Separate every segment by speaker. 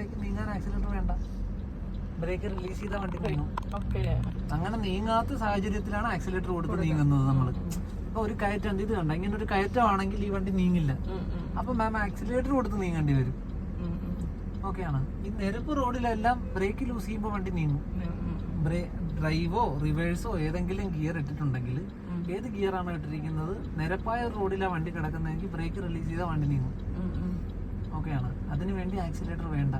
Speaker 1: Break നീങ്ങാൻ accelerator വേണ്ട. Break release ചെയ്ത വണ്ടി നീങ്ങും അങ്ങനെ നീങ്ങാത്ത സാഹചര്യത്തിലാണ് ആക്സിലേറ്റർ കൊടുത്ത് നീങ്ങുന്നത് നമ്മൾ ഇപ്പൊ ഒരു കയറ്റം ഇത് കണ്ട? ഇങ്ങനെ ഒരു കയറ്റം ആണെങ്കിൽ ഈ വണ്ടി നീങ്ങില്ല. അപ്പൊ മാം ആക്സിലേറ്റർ കൊടുത്ത് നീങ്ങേണ്ടി വരും. ഓക്കെയാണ് ഈ നിരപ്പ് റോഡിലെല്ലാം ബ്രേക്ക് ലൂസ് ചെയ്യുമ്പോൾ വണ്ടി നീങ്ങും. ബ്രേ ഡ്രൈവോ റിവേഴ്സോ ഏതെങ്കിലും ഗിയർ ഇട്ടിട്ടുണ്ടെങ്കിൽ ഏത് ഗിയറാണ് ഇട്ടിരിക്കുന്നത്? നിരപ്പായ റോഡിലാണ് വണ്ടി കിടക്കുന്നതെങ്കിൽ ബ്രേക്ക് റിലീസ് ചെയ്താൽ വണ്ടി നീങ്ങും. ഓക്കെയാണ് അതിനു വേണ്ടി ആക്സിലേറ്റർ വേണ്ട.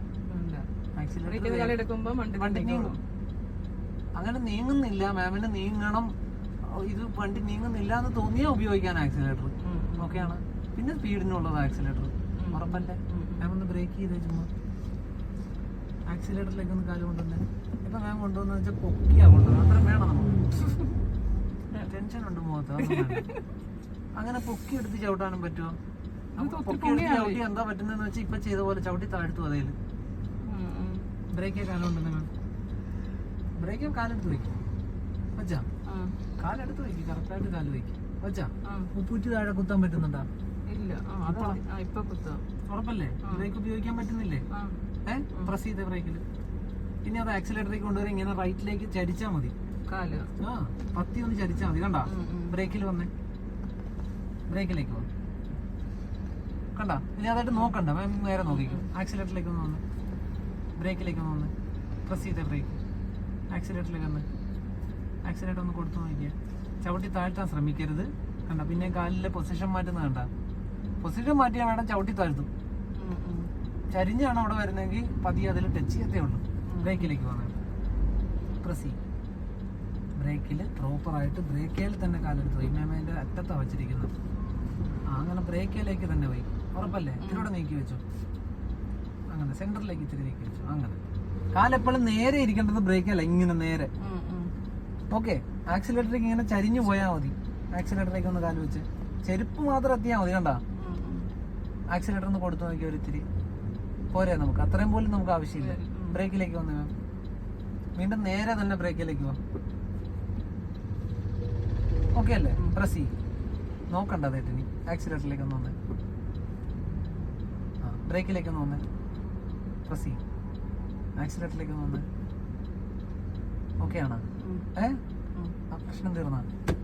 Speaker 2: വണ്ടി.
Speaker 1: നീങ്ങും. അങ്ങനെ നീങ്ങുന്നില്ല. മാമിന് നീങ്ങണം. ഇത് വണ്ടി നീങ്ങുന്നില്ല എന്ന് തോന്നിയാൽ ഉപയോഗിക്കാൻ ആക്സിലേറ്റർ ഓക്കെയാണ്. പിന്നെ സ്പീഡിനുള്ളത് ആക്സിലേറ്റർ ഉറപ്പല്ലേ? മാം ഒന്ന് ബ്രേക്ക് ചെയ്തേ ചുമ്മാ. ആക്സിലേറ്ററിലേക്ക് ഒന്ന് കാലം കൊണ്ടുവന്നേ. ഇപ്പൊ മാം കൊണ്ടുവന്ന് വെച്ചാൽ പൊക്കിയാ കൊണ്ടുവന്നത് അത്ര വേണം നമുക്ക്. ടെൻഷൻ ഉണ്ട് മുഖത്ത്. അങ്ങനെ പൊക്കി എടുത്ത് ചവിട്ടാനും പറ്റുമോ ചവിട്ടി എന്താ പറ്റുന്നതെന്ന് വെച്ചാൽ ഇപ്പൊ ചെയ്ത പോലെ ചവിട്ടി താഴ്ത്തു അതേൽ. ബ്രേക്കേ കാലുണ്ടെന്ന് ബ്രേക്ക് കാലെടുത്ത് വയ്ക്കും വെച്ചാ. കാലെടുത്ത് വയ്ക്കും കറക്റ്റായിട്ട് കാൽ വയ്ക്കും വെച്ചാ. ഉപ്പൂറ്റി താഴെ കുത്താൻ പറ്റുന്നുണ്ടാ?
Speaker 2: ഇല്ല. ഇപ്പൊ കുത്താം.
Speaker 1: ഉറപ്പല്ലേ? ബ്രേക്ക് ഉപയോഗിക്കാൻ പറ്റുന്നില്ലേ? ഏഹ് പ്രസ് ചെയ്ത ബ്രേക്കിൽ പിന്നെ അത് ആക്സിലേറ്ററിലേക്ക് കൊണ്ടുവരും ഇങ്ങനെ റൈറ്റിലേക്ക് ചരിച്ചാ മതി.
Speaker 2: കാൽ.
Speaker 1: ആ പത്തി ഒന്ന് ചരിച്ചാ മതി. കണ്ടാ. ബ്രേക്കിൽ വന്നേ. ബ്രേക്കിലേക്ക് വന്നു. കണ്ട ഇനി അതായിട്ട് നോക്കണ്ട. മാം നേരെ നോക്കിക്കും. ആക്സിലേറ്ററിലേക്ക് ഒന്ന് വന്ന്. ബ്രേക്കിലേക്ക് ഒന്ന് വന്ന്. പ്രസ് ചെയ്ത ബ്രേക്ക് ആക്സിലേറ്ററിലേക്ക് വന്ന്. ആക്സിലേറ്റർ ഒന്ന് കൊടുത്തു നോക്കിയ ചവിട്ടി താഴ്ത്താൻ ശ്രമിക്കരുത്. കണ്ട പിന്നെ കാലിലെ പൊസിഷൻ മാറ്റുന്നത് കണ്ട. പൊസിഷൻ മാറ്റിയാൽ വേണം ചവിട്ടി താഴ്ത്തും. ചരിഞ്ഞാണ് അവിടെ വരുന്നതെങ്കിൽ പതിയെ അതിൽ ടച്ച് ചെയ്യത്തേ ഉള്ളൂ. ബ്രേക്കിലേക്ക് വന്ന്. പ്രസ് ചെയ്യും. ബ്രേക്കിൽ പ്രോപ്പറായിട്ട് ബ്രേക്കേൽ തന്നെ കാലെടുത്ത് പോയി അറ്റത്താണ് വച്ചിരിക്കുന്നത്. അങ്ങനെ ബ്രേക്കിലേക്ക് തന്നെ പോയി ഉറപ്പല്ലേ? ഇതിലൂടെ നീക്കി വെച്ചു. അങ്ങനെ സെന്ററിലേക്ക് ഇത്തിരി നീക്കി വെച്ചു. അങ്ങനെ. കാലെപ്പോഴും നേരെ ഇരിക്കേണ്ടത് ബ്രേക്കല്ല ഇങ്ങനെ നേരെ. ഓക്കെ ആക്സിലേറ്ററിലേക്ക് ഇങ്ങനെ ചരിഞ്ഞു പോയാൽ മതി. ആക്സിലേറ്ററിലേക്ക് ഒന്ന് കാൽ വെച്ച്. ചെരുപ്പ് മാത്രം എത്തിയാൽ മതി കണ്ടാ. ആക്സിലേറ്റർ ഒന്ന് കൊടുത്തു നോക്കി ഒരു ഇത്തിരി പോരെ നമുക്ക്. അത്രയും പോലും നമുക്ക് ആവശ്യമില്ല. ബ്രേക്കിലേക്ക് വന്നു വീണ്ടും നേരെ തന്നെ ബ്രേക്കിലേക്ക് വാ. ഓക്കെ അല്ലേ? പ്രസ് ചെയ്യും. നോക്കണ്ട അതേട്ട് ആക്സിലേറ്ററിലേക്ക് ഒന്ന് വന്നേ. ബ്രേക്കിലേക്ക് ഒന്ന് വന്നേ. പ്രസ് ചെയ്യും ആക്സിലേറ്ററിലേക്ക് ഒന്ന് വന്നേ. ഓക്കെ ആണോ ഏ. ആ പ്രശ്നം തീർന്നാ.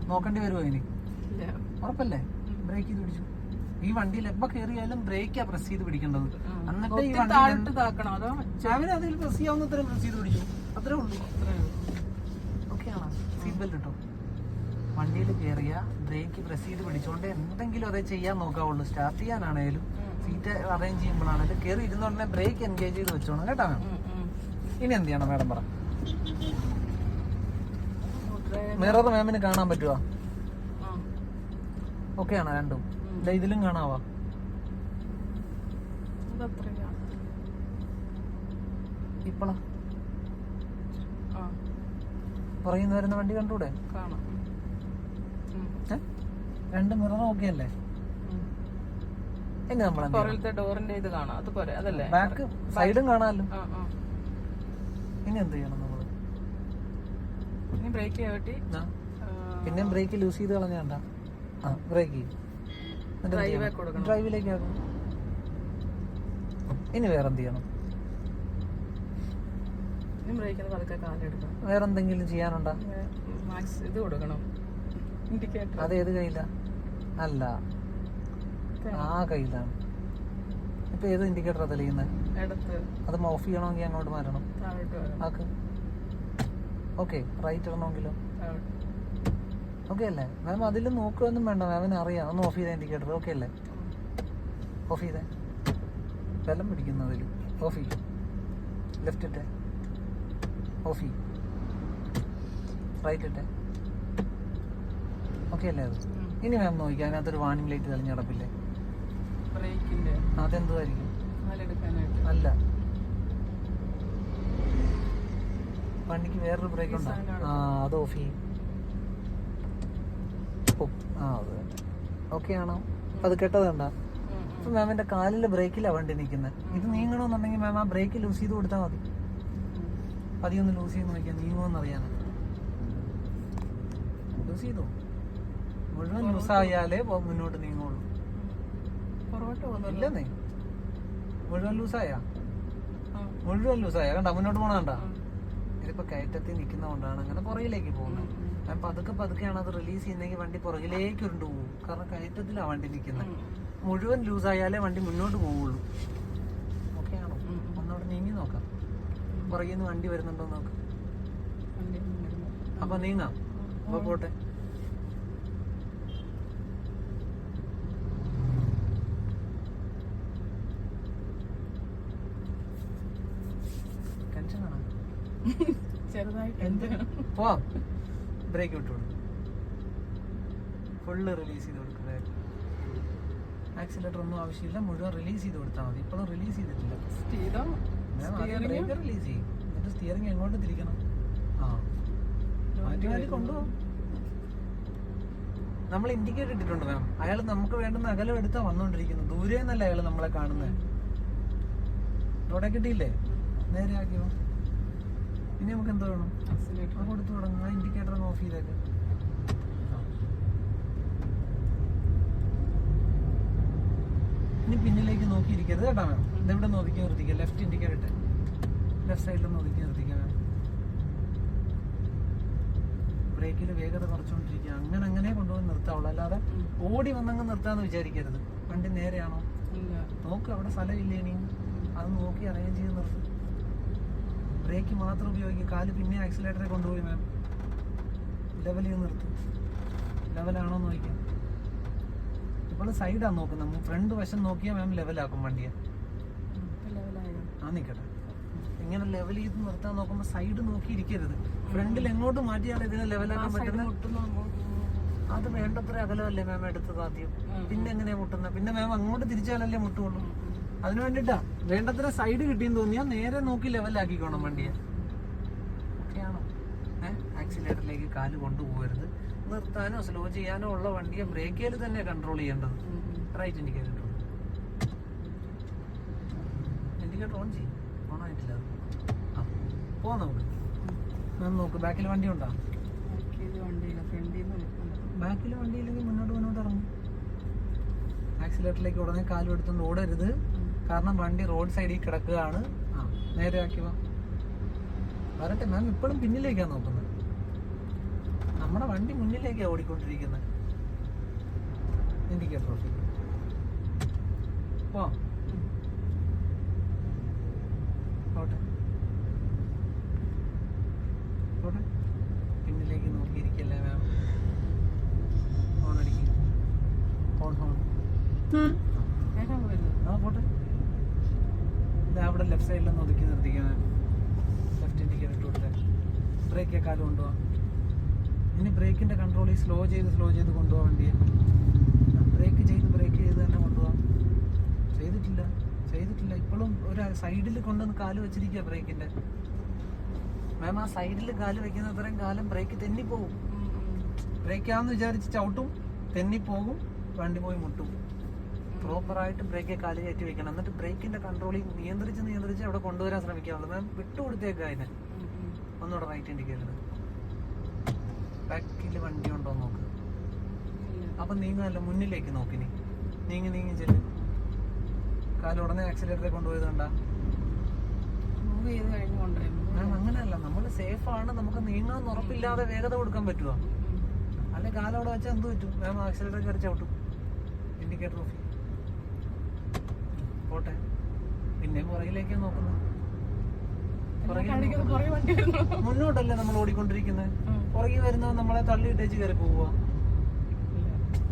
Speaker 1: നോക്കേണ്ടി വരുമോ ഇനി. ഉറപ്പല്ലേ? ബ്രേക്ക് ചെയ്ത് പിടിച്ചു. ഈ വണ്ടിയിൽ എപ്പോ കയറിയാലും ബ്രേക്കാ പ്രസ് ചെയ്ത് പിടിക്കേണ്ടത്. എന്നിട്ട് ഈ വണ്ടി അതിൽ പ്രസ് ചെയ്യാവുന്ന അത്രയും പ്രസ് ചെയ്ത് പിടിച്ചു. അത്രേ ഉള്ളൂ.
Speaker 2: ഓക്കെ?
Speaker 1: ഓക്കെയാണോ? സീറ്റ് ബെൽറ്റ് ഇട്ടോ? വണ്ടിയിൽ കയറിയ ബ്രേക്ക് പ്രസ് ചെയ്ത് പിടിച്ചുകൊണ്ട് എന്തെങ്കിലും അതേ ചെയ്യാൻ നോക്കാവുള്ളൂ. സ്റ്റാർട്ട് ചെയ്യാനാണേലും. സീറ്റ് അറേഞ്ച് ചെയ്യുമ്പോഴാണ്. ഇത് കയറി ഇരുന്നോടനെ ബ്രേക്ക് എൻഗേജ് ചെയ്ത് വെച്ചോണം കേട്ടോ. ഇനി എന്ത് ചെയ്യണം മാഡം പറ. മിറർ മാമിന് കാണാൻ പറ്റുമോ
Speaker 2: ഓക്കെ
Speaker 1: ആണോ രണ്ടും? ഇതിലും കാണാവാ. ഇപ്പളാ? പുറകിൽ വരുന്ന വണ്ടി കണ്ടൂടെ? രണ്ടും മിറർ ഓക്കെ അല്ലേ. നമ്മൾ
Speaker 2: പുറകിലത്തെ ഡോറിന്റെ ഇത് കാണാം. അത് പോരെ അതല്ലേ?
Speaker 1: ബാക്ക് സൈഡും കാണാമല്ലോ.
Speaker 2: ആ ആ.
Speaker 1: ഇനി എന്ത് ചെയ്യണം നമ്മൾ?
Speaker 2: ഇനി ബ്രേക്ക് ചവിട്ടി
Speaker 1: പിന്നെ ബ്രേക്ക് ലൂസ് ചെയ്ത് കളഞ്ഞാണ്ട ആ ബ്രേക്ക്
Speaker 2: ഡ്രൈവേ കൊടുക്കണം.
Speaker 1: ഡ്രൈവിലേക്ക് ആകും ഇനി വേറെ എന്ത് ചെയ്യണം?
Speaker 2: ഇനി ബ്രേക്കിന് പതുക്കെ കാലെടുക്കണം
Speaker 1: വേറെന്തെങ്കിലും ചെയ്യാനുണ്ടോ?
Speaker 2: മാക്സ് ഇത് കൊടുക്കണം. ഇൻഡിക്കേറ്റർ
Speaker 1: അത് ഏത് കയ്യിലാ? അല്ല. ആ കയ്യിലാണ് ഇപ്പൊ ഏത് ഇൻഡിക്കേറ്റർ തെളിയുന്നത് അത് ഓഫ് ചെയ്യണമെങ്കിൽ അങ്ങോട്ട്
Speaker 2: മാറണം
Speaker 1: ആക്ക്. Okay right ഇടണമെങ്കിലോ. ഓക്കെ അല്ലേ? മാം അതിൽ നോക്കുകയൊന്നും വേണ്ട. മാമിന് അറിയാം. ഒന്ന് ഓഫ് ചെയ്ത ഇൻഡിക്കേറ്റർ ഓക്കെ അല്ലേ? ഓഫ് ചെയ്തേ. വെല്ലം പിടിക്കുന്നു അതിൽ ഓഫ് ചെയ്യും. ലെഫ്റ്റ് ഇട്ടേ. ഓഫ് ചെയ്യും. റൈറ്റ് ഇട്ടേ. ഓക്കെ അല്ലേ അത്? ഇനി മാം നോക്കിയാൽ അതിനകത്തൊരു വാണിംഗ് ലൈറ്റ് തെളിഞ്ഞ് കിടപ്പില്ലേ
Speaker 2: ബ്രേക്കിന്റെ അതെന്തായിരിക്കും
Speaker 1: അല്ല. വണ്ടിക്ക് വേറൊരു ബ്രേക്ക് ഉണ്ടോ? ആ അത് ഓഫ് ചെയ്യും. ആ അത് ഓക്കെ ആണോ? അത് കെട്ടത് കണ്ടാ?
Speaker 2: ഉം, ഉം.
Speaker 1: ഇപ്പൊ മാമിന്റെ കാലിലെ ബ്രേക്കിലാ വണ്ടി നിൽക്കുന്നത് ഇത് നീങ്ങണമെന്നുണ്ടെങ്കിൽ മാം ആ ബ്രേക്ക് ലൂസ് ചെയ്ത് കൊടുത്താൽ മതി. പതിയൊന്ന് ലൂസ് ചെയ്ത് നോക്കിയാൽ നീങ്ങുമെന്ന് അറിയാനാ ലൂസ് ചെയ്തോ? മുഴുവൻ ലൂസ് ആയാലേ മുന്നോട്ട് നീങ്ങുള്ളൂ ഇല്ലെന്നേ. മുഴുവൻ ലൂസായാ. മുഴുവൻ ലൂസായ. കണ്ട മുന്നോട്ട് പോണ കണ്ട? ഇതിപ്പോ കയറ്റത്തിൽ നിൽക്കുന്നതുകൊണ്ടാണ് അങ്ങനെ പുറകിലേക്ക് പോകുന്നത്. ഞാൻ പതുക്കെ പതുക്കെയാണ് അത് റിലീസ് ചെയ്യുന്നെങ്കിൽ വണ്ടി പുറകിലേക്ക് ഉരുണ്ടു പോകും കാരണം കയറ്റത്തിലാണ് വണ്ടി നിൽക്കുന്നത്. മുഴുവൻ ലൂസായാലേ വണ്ടി മുന്നോട്ട് പോവുള്ളൂ. ഓക്കെ ആണോ ഒന്നവിടെ നീങ്ങി നോക്കാം. പുറകിൽ നിന്ന് വണ്ടി വരുന്നുണ്ടോ നോക്കാം. അപ്പൊ നീങ്ങാം. അപ്പൊ പോട്ടെ.
Speaker 2: ചെറുതായിട്ട്.
Speaker 1: പോവാം. ബ്രേക്ക് വിട്ടു കൊടുക്കും. ഫുള്ള് റിലീസ് ചെയ്ത് കൊടുക്കുക ആക്സിലേറ്റർ ഒന്നും ആവശ്യമില്ല. മുഴുവൻ റിലീസ് ചെയ്ത് കൊടുത്താൽ മതി. ഇപ്പോഴും റിലീസ് ചെയ്തിട്ടില്ല. ബ്രേക്ക് റിലീസ് ചെയ്യും. എന്നിട്ട് സ്റ്റിയറിംഗ് എങ്ങോട്ട് തിരിക്കണം? ആ. മാറ്റി മാറ്റി കൊണ്ടുപോകും. നമ്മൾ ഇൻഡിക്കേറ്റർ ഇട്ടിട്ടുണ്ട് മാം അയാൾ നമുക്ക് വേണ്ടുന്ന അകലം എടുത്താ വന്നോണ്ടിരിക്കുന്നു. ദൂരെ നിന്നല്ല അയാൾ നമ്മളെ കാണുന്നത് റോഡെ കിട്ടിയില്ലേ നേരെ ആക്കിയോ? ഇനി നമുക്ക് എന്ത് വേണം? ആ കൊടുത്തു തുടങ്ങും. ആ ഇൻഡിക്കേറ്റർ ഓഫ് ചെയ്തേക്ക്. ഇനി പിന്നിലേക്ക് നോക്കിയിരിക്കരുത് കേട്ടോ മാം. ഇതെവിടെ നോക്കി നിർത്തിക്കുക ലെഫ്റ്റ് ഇൻഡിക്കേറ്റർ ഇട്ട്. ലെഫ്റ്റ് സൈഡിൽ നോക്കി നിർത്തിക്കുക മാം. ബ്രേക്കിൽ വേഗത കുറച്ചുകൊണ്ടിരിക്കുക. അങ്ങനെ അങ്ങനെ കൊണ്ടുപോയി നിർത്താവുള്ളൂ അല്ലാതെ ഓടി വന്നങ്ങ് നിർത്താന്ന് വിചാരിക്കരുത്. വണ്ടി നേരെയാണോ?
Speaker 2: നോക്കുക
Speaker 1: നോക്ക് അവിടെ ഇല്ലേ ഇനി? അത് നോക്കി അറേഞ്ച് ചെയ്ത് നിർത്തും. ബ്രേക്ക് മാത്രം ഉപയോഗിക്കും. കാൽ പിന്നെ ആക്സിലേറ്ററെ കൊണ്ടുപോയി മാം ലെവൽ ചെയ്ത് നിർത്തും. ലെവലാണോ എന്ന് നോക്കാം ഇപ്പോൾ സൈഡാണ് നോക്കുന്നത് ഫ്രണ്ട് വശം നോക്കിയാൽ മാം ലെവലാക്കും വണ്ടിയെ. ആ നിൽക്കട്ടെ ഇങ്ങനെ ലെവൽ ചെയ്ത് നിർത്താൻ നോക്കുമ്പോൾ സൈഡ് നോക്കി ഇരിക്കരുത്. ഫ്രണ്ടിൽ എങ്ങോട്ട് മാറ്റിയാൽ ഇതിനെ ലെവലാക്കാൻ
Speaker 2: പറ്റുന്ന
Speaker 1: അത് വേണ്ടത്ര അകലമല്ലേ മാം എടുത്തത് ആദ്യം. പിന്നെ എങ്ങനെയാ മുട്ടുന്നത് പിന്നെ മാം അങ്ങോട്ട് തിരിച്ചാലല്ലേ മുട്ടുള്ളൂ. അതിന് വേണ്ടിട്ടാ. വേണ്ടത്ര സൈഡ് കിട്ടിയെന്ന് തോന്നിയാൽ നേരെ നോക്കി ലെവലാക്കിക്കോണം വണ്ടിയെ. ഓക്കെയാണോ ഏഹ് ആക്സിലേറ്ററിലേക്ക് കാൽ കൊണ്ടുപോകരുത്. നിർത്താനോ സ്ലോ ചെയ്യാനോ ഉള്ള വണ്ടിയെ ബ്രേക്കിൽ തന്നെ കൺട്രോൾ ചെയ്യേണ്ടത്. റൈറ്റ് ഇൻഡിക്കേറ്റർ ഇൻഡിക്കേറ്റർ ഓൺ ചെയ്യും? ഓൺ ആയിട്ടില്ല. ആ പോവാം നമുക്ക്. മാം നോക്ക് ബാക്കിൽ വണ്ടി ഉണ്ടോ? ബാക്കിൽ വണ്ടിയില്ലെങ്കിൽ മുന്നോട്ട് മുന്നോട്ട് ഇറങ്ങും. ആക്സിലേറ്ററിലേക്ക് ഉടനെ കാലും എടുത്തുകൊണ്ട് ഓടരുത്. കാരണം വണ്ടി റോഡ് സൈഡിൽ കിടക്കുകയാണ്. ആ നേരെ ആക്കിവാ വരട്ടെ മാം ഇപ്പോഴും പിന്നിലേക്കാണ് നോക്കുന്നത്. നമ്മുടെ വണ്ടി മുന്നിലേക്കാണ് ഓടിക്കൊണ്ടിരിക്കുന്നത്. ഇൻഡിക്കേറ്റർ ട്രോഫി ചെയ്യും പോ. പോട്ടെ. പോട്ടെ. പിന്നിലേക്ക് നോക്കിയിരിക്കല്ലേ മാം ഹോൺ അടിക്കും. ഹോൺ ഹോൺ ആ പോട്ടെ. അവിടെ ലെഫ്റ്റ് സൈഡിലൊന്ന് ഒതുക്കി നിർത്തിക്കാൻ ലെഫ്റ്റ് ഇൻഡിക്കേറ്റർ ഇട്ട് കൊടുത്തേ. ബ്രേക്ക് എക്കാലം കൊണ്ടുപോകാം ഇനി ബ്രേക്കിന്റെ കൺട്രോൾ ഈ സ്ലോ ചെയ്ത് സ്ലോ ചെയ്ത് കൊണ്ടുപോകാൻ വണ്ടിയെ. ബ്രേക്ക് ചെയ്ത് ബ്രേക്ക് ചെയ്ത് തന്നെ കൊണ്ടുപോകാം ചെയ്തിട്ടില്ല. ചെയ്തിട്ടില്ല. ഇപ്പോഴും ഒരു സൈഡിൽ കൊണ്ടുവന്ന് കാൽ വെച്ചിരിക്കുക ബ്രേക്കിന്റെ മാം ആ സൈഡിൽ കാൽ വെക്കുന്ന അത്രയും കാലം ബ്രേക്ക് തെന്നിപ്പോവും. ബ്രേക്കാന്ന് വിചാരിച്ച് ചവിട്ടും. തെന്നിപ്പോകും വണ്ടി പോയി മുട്ടും. പ്രോപ്പറായിട്ട് ബ്രേക്ക് കാലി കയറ്റി വെക്കണം. എന്നിട്ട് ബ്രേക്കിന്റെ കൺട്രോളിൽ നിയന്ത്രിച്ച് നിയന്ത്രിച്ച് അവിടെ കൊണ്ടുവരാൻ ശ്രമിക്കാവുള്ളൂ മാം വിട്ടുകൊടുത്തേക്ക അതിനെ. ഒന്നുകൂടെ റൈറ്റ് ഇൻഡിക്കേറ്റർ ബാക്കിൽ വണ്ടി ഉണ്ടോ നോക്ക്. അപ്പൊ നീങ്ങല്ല മുന്നിലേക്ക് നോക്കിനി നീങ്ങി നീങ്ങി ചെല്ല്. കാൽ ഉടനെ ആക്സിലേറ്ററെ കൊണ്ടുപോയത് കണ്ടാ
Speaker 2: മൂവ് ചെയ്ത് കഴിഞ്ഞ് കൊണ്ടുവരുന്നു
Speaker 1: മാം അങ്ങനെയല്ല. നമ്മൾ സേഫ് ആണ്. നമുക്ക് നീങ്ങാൻ ഉറപ്പില്ലാതെ വേഗത കൊടുക്കാൻ പറ്റുമോ അല്ലെ കാലവിടെ വെച്ചാൽ എന്ത് പറ്റും? മാം ആക്സിലേറ്റർ കയറി ചവിട്ടും. Indicator off. പോട്ടെ. പിന്നെ പുറകിലേക്കാ നോക്കുന്നത് മുന്നോട്ടല്ലേ നമ്മൾ ഓടിക്കൊണ്ടിരിക്കുന്നത് പുറകിൽ വരുന്നത് നമ്മളെ തള്ളിയിട്ടേച്ച് കയറി പോവുക.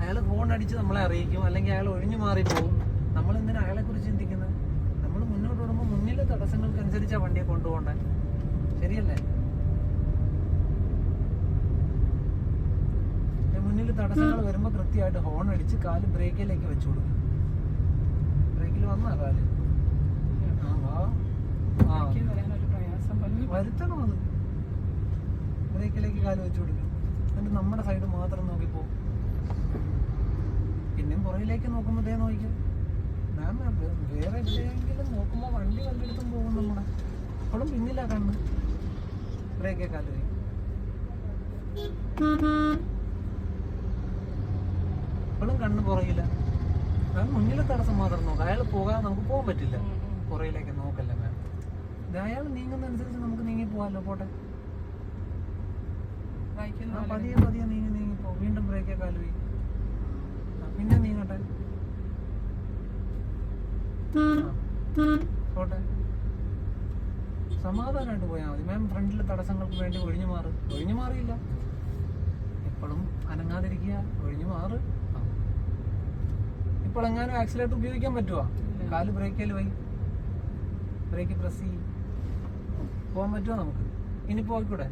Speaker 1: അയാൾ ഫോൺ അടിച്ച് നമ്മളെ അറിയിക്കും. അല്ലെങ്കിൽ അയാൾ ഒഴിഞ്ഞു മാറി പോകും നമ്മൾ എന്തിനാ അയാളെ കുറിച്ച് ചിന്തിക്കുന്നത് നമ്മൾ മുന്നോട്ട് ഓടുമ്പോൾ മുന്നിലെ തടസ്സങ്ങൾക്കനുസരിച്ചാണ് വണ്ടിയെ കൊണ്ടുപോകണ്ടേ? ശരിയല്ലേ? മുന്നിൽ തടസ്സങ്ങൾ വരുമ്പോൾ കൃത്യമായിട്ട് ഹോൺ അടിച്ച് കാൽ ബ്രേക്കിലേക്ക് വെച്ചു കൊടുക്കും. ബ്രേക്കിൽ വന്നാ ആ ആ.
Speaker 2: എനിക്ക് വരാനൊരു പ്രയാസം
Speaker 1: വരുത്തണം അത്? ബ്രേക്കിലേക്ക് കാൽ വെച്ച് കൊടുക്കും എന്നിട്ട് നമ്മുടെ സൈഡ് മാത്രം നോക്കി പോകും പിന്നെയും പുറയിലേക്ക് നോക്കുമ്പോൾ ദേ നോക്കിക്കും. മാം വേറെ എവിടെയെങ്കിലും നോക്കുമ്പോ വണ്ടി വണ്ടിയെടുത്തും പോകും നമ്മുടെ. അപ്പോഴും പിന്നില്ല കണ്ണ്. ബ്രേക്കേ കാൽ വയ്ക്കും ഇപ്പോഴും കണ്ണ് പുറകില്ല മാം മുന്നിലെ തടസ്സം മാത്രം നോക്കാം. അയാൾ പോകാൻ നമുക്ക് പോകാൻ പറ്റില്ല. പുറയിലേക്ക് നോക്കല്ല മാം. അയാൾ നീങ്ങുന്നതനുസരിച്ച് നമുക്ക് നീങ്ങി പോവാലോ പോട്ടെ. പതിയെ പതിയെ നീങ്ങി നീങ്ങി പോ. വീണ്ടും ബ്രേക്ക് കാൽ പോയി ആ, പിന്നെ നീങ്ങട്ടെ. പോട്ടെ. സമാധാനമായിട്ട് പോയാൽ മതി. മാം ഫ്രണ്ടിലെ തടസ്സങ്ങൾക്ക് വേണ്ടി ഒഴിഞ്ഞു മാറ്. ഒഴിഞ്ഞു മാറിയില്ല. എപ്പോഴും അനങ്ങാതിരിക്കുക. ഒഴിഞ്ഞു മാറ്. ഇപ്പോൾ എങ്ങാനും ആക്സിലേറ്റർ ഉപയോഗിക്കാൻ പറ്റുമോ. കാൽ ബ്രേക്കിൽ പോയി. ബ്രേക്ക് പ്രസ് ചെയ്യും. പോകാൻ പറ്റുമോ നമുക്ക്? ഇനി പോയിക്കൂടെ?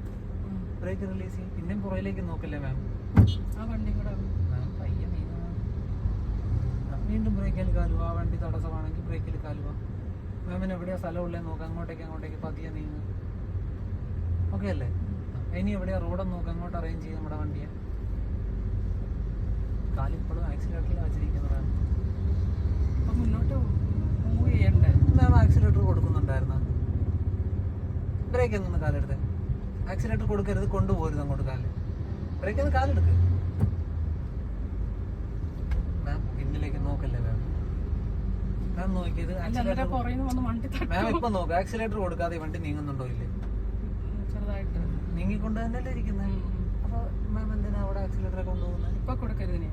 Speaker 1: ബ്രേക്ക് റിലീസ് ചെയ്യും. പിന്നെയും പുറയിലേക്ക് നോക്കല്ലേ മാം മാം പയ്യ വീണ്ടും ബ്രേക്കിൽ കാലുവാ. വണ്ടി തടസ്സമാണെങ്കിൽ ബ്രേക്കിൽ കാലുവാ. മാമിന് എവിടെയാ സ്ഥലം ഉള്ളത് നോക്കാം. അങ്ങോട്ടേക്ക് അങ്ങോട്ടേക്ക് പതിയെ നീങ്ങ. ഓക്കെ അല്ലേ? ഇനി എവിടെയാ റോഡൊന്ന് നോക്കാം. അങ്ങോട്ട് അറേഞ്ച് ചെയ്യും നമ്മുടെ വണ്ടിയെ. കാലിപ്പോഴും ആക്സിലേറ്ററിൽ വെച്ചിരിക്കുന്നതാണ്
Speaker 2: അപ്പൊ മുന്നോട്ട് മൂവ് ചെയ്യണ്ടേ
Speaker 1: മാം ആക്സിലേറ്റർ കൊടുക്കുന്നുണ്ടായിരുന്ന? ബ്രേക്ക് ഒന്ന് കാലെടുത്ത് ആക്സിലേറ്റർ കൊടുക്കരുത് കൊണ്ടുപോരുത് അങ്ങോട്ട് കാൽ. ബ്രേക്ക് ഒന്ന് കാലെടുക്ക് മാം പിന്നിലേക്ക് നോക്കല്ലേ മാം? മാം നോക്കിയത് മാം ഇപ്പൊ നോക്ക്. ആക്സിലേറ്റർ കൊടുക്കാതെ വണ്ടി നീങ്ങുന്നുണ്ടോ ഇല്ലേ? നീങ്ങിക്കൊണ്ട് തന്നെയല്ലേ ഇരിക്കുന്നത്. അപ്പൊ മാം എന്തിനാ അവിടെ ആക്സിലേറ്റർ കൊണ്ടുപോകുന്നത്
Speaker 2: ഇപ്പൊ കൊടുക്കരുത് നീ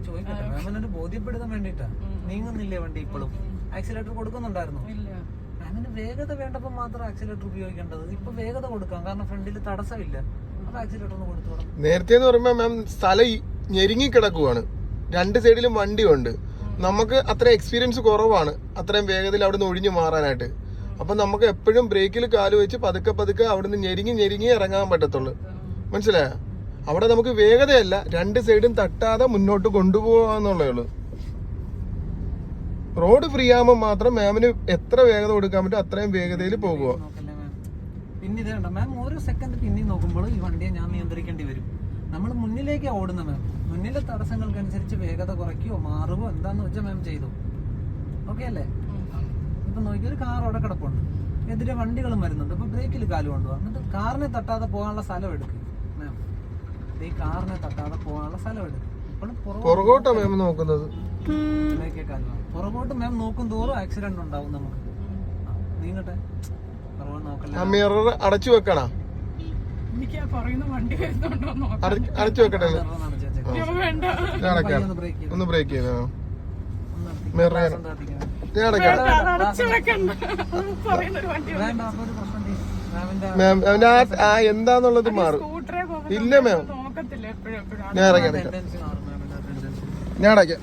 Speaker 1: ഞാൻ ചോദിക്കട്ടെ മാമിനൊരു ബോധ്യപ്പെടുത്താൻ വേണ്ടിട്ടാ. നീങ്ങുന്നില്ലേ വണ്ടി ഇപ്പോഴും? ആക്സിലേറ്റർ കൊടുക്കുന്നുണ്ടായിരുന്നു.
Speaker 2: ഇല്ല.
Speaker 1: അങ്ങനെ വേഗത വേണ്ടപ്പോൾ മാത്രം ആക്സിലേറ്റർ ഉപയോഗിക്കേണ്ടത്. ഇപ്പൊ വേഗത കൊടുക്കാം. കാരണം ഫ്രണ്ടിൽ തടസ്സമില്ല. അപ്പൊ ആക്സിലേറ്റർ ഒന്ന് കൊടുത്തോളാം
Speaker 3: നേരത്തെ എന്ന് പറയുമ്പോ മാം സ്ഥലം ഞെരുങ്ങി കിടക്കുവാണ്. രണ്ട് സൈഡിലും വണ്ടി ഉണ്ട് നമുക്ക് അത്ര എക്സ്പീരിയൻസ് കുറവാണ്. അത്രയും വേഗത്തിൽ അവിടുന്ന് ഒഴിഞ്ഞു മാറാനായിട്ട്. അപ്പൊ നമുക്ക് എപ്പോഴും ബ്രേക്കിൽ കാൽ വെച്ച് പതുക്കെ പതുക്കെ അവിടുന്ന് ഞെരുങ്ങി ഞെരുങ്ങി ഇറങ്ങാൻ പറ്റത്തുള്ളൂ. മനസ്സിലായോ? അവിടെ നമുക്ക് വേഗതയല്ല. രണ്ട് സൈഡും തട്ടാതെ മുന്നോട്ട് കൊണ്ടുപോകാന്നുള്ളേ ഉള്ളൂ. റോഡ് ഫ്രീ ആകുമ്പോൾ മാത്രം മാമിന് എത്ര വേഗത കൊടുക്കാൻ പറ്റും അത്രയും വേഗതയിൽ പോകുക
Speaker 1: പിന്നെ ഇത് കണ്ടോ മാം ഓരോ സെക്കൻഡ് പിന്നിൽ നോക്കുമ്പോൾ ഈ വണ്ടിയെ ഞാൻ നിയന്ത്രിക്കേണ്ടി വരും. നമ്മൾ മുന്നിലേക്ക് ഓടുന്നത് മാം മുന്നിലെ തടസ്സങ്ങൾക്കനുസരിച്ച് വേഗത കുറയ്ക്കുകയോ മാറുകയോ എന്താന്ന് വെച്ചാൽ മാം ചെയ്തു. ഓക്കെ അല്ലേ? ഇപ്പൊ നോക്കി ഒരു കാർ അവിടെ കിടപ്പുണ്ട്. എതിരെ വണ്ടികളും വരുന്നുണ്ട്. അപ്പൊ ബ്രേക്കിൽ കാൽ കൊണ്ടുപോകാം. കാറിനെ തട്ടാതെ പോകാനുള്ള സ്ഥലം എടുക്കും. ഈ കാറിനെ തട്ടാതെ പോകാനുള്ള സ്ഥലമുണ്ട്.
Speaker 3: പുറകോട്ടാ മാം നോക്കുന്നത്.
Speaker 1: പുറകോട്ട് മാം നോക്കും തോറും ആക്സിഡന്റ് ഉണ്ടാവും നമുക്ക്. നീങ്ങട്ടെ
Speaker 3: മിറർ അടച്ചു വെക്കണ?
Speaker 2: എനിക്ക് ആ പറയുന്ന വണ്ടി വരുന്നുണ്ടോ നോക്കാം.
Speaker 3: അടച്ചു വെക്കട്ടെ
Speaker 1: ഒന്ന് ബ്രേക്ക് ചെയ്ത്.
Speaker 3: മിറർ മാം അവന്റെ ആ എന്താന്നുള്ളത് മാറും. ഇല്ല മാം ഞാൻ ഞാൻ അടയ്ക്കാം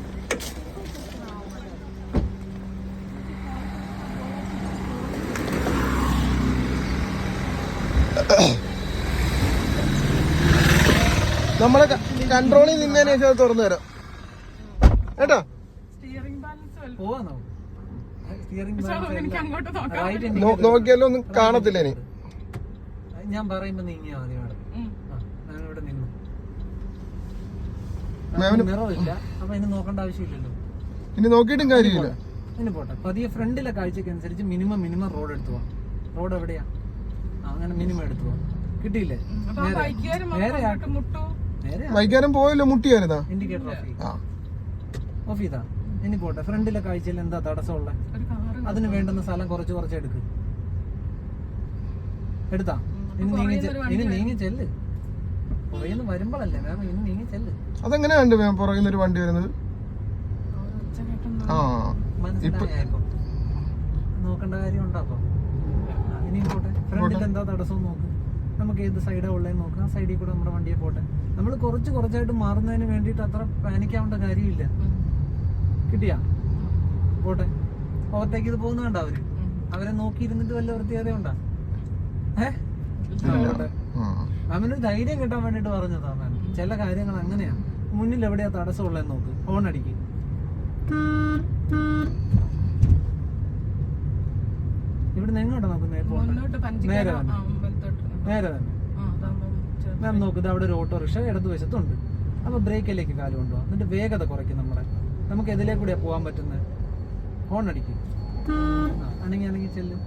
Speaker 3: നമ്മളെ കൺട്രോളിൽ നിന്നതിന് ശേഷം അത് തുറന്നു തരാം. കേട്ടോ? നോക്കിയാലോ ഒന്നും കാണത്തില്ല ഇനി.
Speaker 1: ഞാൻ പറയുമ്പോ നീങ്ങിയാ മതി മാഡം
Speaker 2: ഉം.
Speaker 1: ആ ഞാൻ ഇവിടെ നിന്നു
Speaker 3: മാമിന്
Speaker 1: മിറർ ഇല്ല അപ്പൊ ഇനി നോക്കേണ്ട ആവശ്യമില്ലല്ലോ.
Speaker 3: ഇനി നോക്കിയിട്ടും കാര്യമില്ല.
Speaker 1: ഇനി പോട്ടെ. പതിയെ ഫ്രണ്ടിലെ കാഴ്ചക്ക് അനുസരിച്ച് മിനിമം മിനിമം റോഡ് എടുത്തു പോവാം. റോഡ് എവിടെയാ? അങ്ങനെ മിനിമം എടുത്തു പോവാം. കിട്ടിയില്ലേ?
Speaker 2: അപ്പൊ ആ ബൈക്കുകാരും
Speaker 1: നേരെ
Speaker 2: മുട്ടു
Speaker 1: നേരെ
Speaker 3: വൈകാരം പോയല്ലോ മുട്ടിയായിരുന്നാ?
Speaker 1: ഇൻഡിക്കേറ്റർ ഓഫ്
Speaker 3: ആ.
Speaker 1: ഓഫ് ചെയ്താ ഇനി പോട്ടെ. ഫ്രണ്ടിലെ കാഴ്ചയിൽ എന്താ തടസ്സമുള്ള?
Speaker 2: ഒരു കാറ്
Speaker 1: അതിന് വേണ്ടുന്ന സ്ഥലം കുറച്ച് കുറച്ച് എടുക്ക്. എടുത്താ? ഇനി നീങ്ങി ഇനി നീങ്ങി ചെല്ല്. വരുമ്പോഴല്ലേ മാം പുറകുന്ന നീങ്ങി ചെല്ല്.
Speaker 3: മാം? ഒരു വണ്ടി വരുന്നത്? ആ
Speaker 1: ഇപ്പൊ. നോക്കേണ്ട കാര്യം ഉണ്ടോ ഇനി പോട്ടെ. ഫ്രണ്ടിൽ എന്താ തടസ്സം നോക്ക്. നമുക്ക് ഏത് സൈഡാ ഉള്ളതെന്ന് നോക്കാം. ആ സൈഡിൽ കൂടെ നമ്മുടെ വണ്ടിയെ പോട്ടെ. നമ്മൾ കുറച്ച് കുറച്ചായിട്ട് മാറുന്നതിന് വേണ്ടിയിട്ട് അത്ര പാനിക്കാവേണ്ട കാര്യമില്ല. കിട്ടിയാ? പോട്ടെ. പുറത്തേക്ക് ഇത് പോകുന്ന അവർ? അവരെ നോക്കി ഇരുന്നിട്ട് വല്ല വൃത്തിയാതെ ഉണ്ടോ? ഏഹ് മാമിന് ധൈര്യം കിട്ടാൻ വേണ്ടിട്ട് പറഞ്ഞതാ അവൻ. ചില കാര്യങ്ങൾ അങ്ങനെയാണ് മുന്നിൽ എവിടെയാ തടസ്സമുള്ള നോക്ക്. ഫോൺ അടിക്ക്. ഇവിടെ എങ്ങോട്ടാ നോക്ക് പോട്ടെ
Speaker 2: മുന്നോട്ട്
Speaker 1: നേരെ നേരെ തന്നെ. മാം നോക്കുന്നത് അവിടെ ഒരു ഓട്ടോറിക്ഷ ഇടതുവശത്തുണ്ട് അപ്പൊ ബ്രേക്കിലേക്ക് കാൽ കൊണ്ടുപോകാം എന്നിട്ട് വേഗത കുറയ്ക്കും നമ്മുടെ നമുക്ക് എതിലേ കൂടിയാ പോകാൻ പറ്റുന്നത് ഹോൺ അടിക്കും അണങ്ങി അണങ്ങി ചെല്ലും.